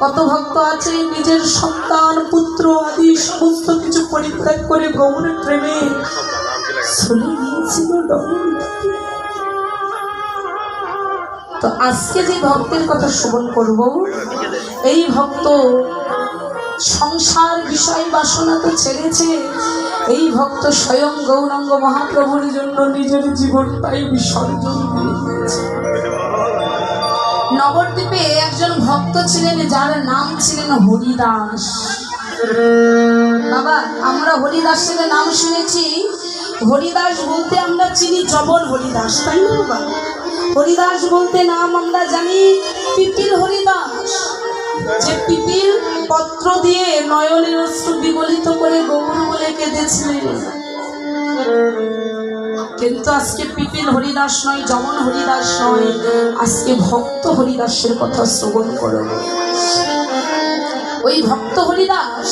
কত ভক্ত আছে, নিজের সন্তান, পুত্র আদি সমস্ত কিছু পরিত্যাগ করে গৌরের প্রেমে তো আজকে যে ভক্তের কথা শ্রবণ করব, এই ভক্ত সংসার বিষয় বাসনা তো ছেড়েছে, এই ভক্ত স্বয়ং গৌরাঙ্গ মহাপ্রভুর জন্য নিজের জীবনটাই বিসর্জন দিয়ে দিয়েছে। নবদ্বীপে একজন ভক্ত ছিলেন, যার নাম ছিলেন হরিদাস। বাবা, আমরা হরিদাসের নাম শুনেছি। হরিদাস বলতে আমরা চিনি জবর হরিদাস, তাই না বাবা? হরিদাস বলতে নাম আমরা জানি পিপিল হরিদাস, যে পিপিল পত্র দিয়ে নয়নের অশ্রু বিগলিত করে গৌর বলে কেঁদেছিলেন। কিন্তু আজকে পিপিল হরিদাস নয় যমন হরিদাস নয়। আজকে ভক্ত হরিদাসের কথা শ্রবণ করব ওই ভক্ত হরিদাস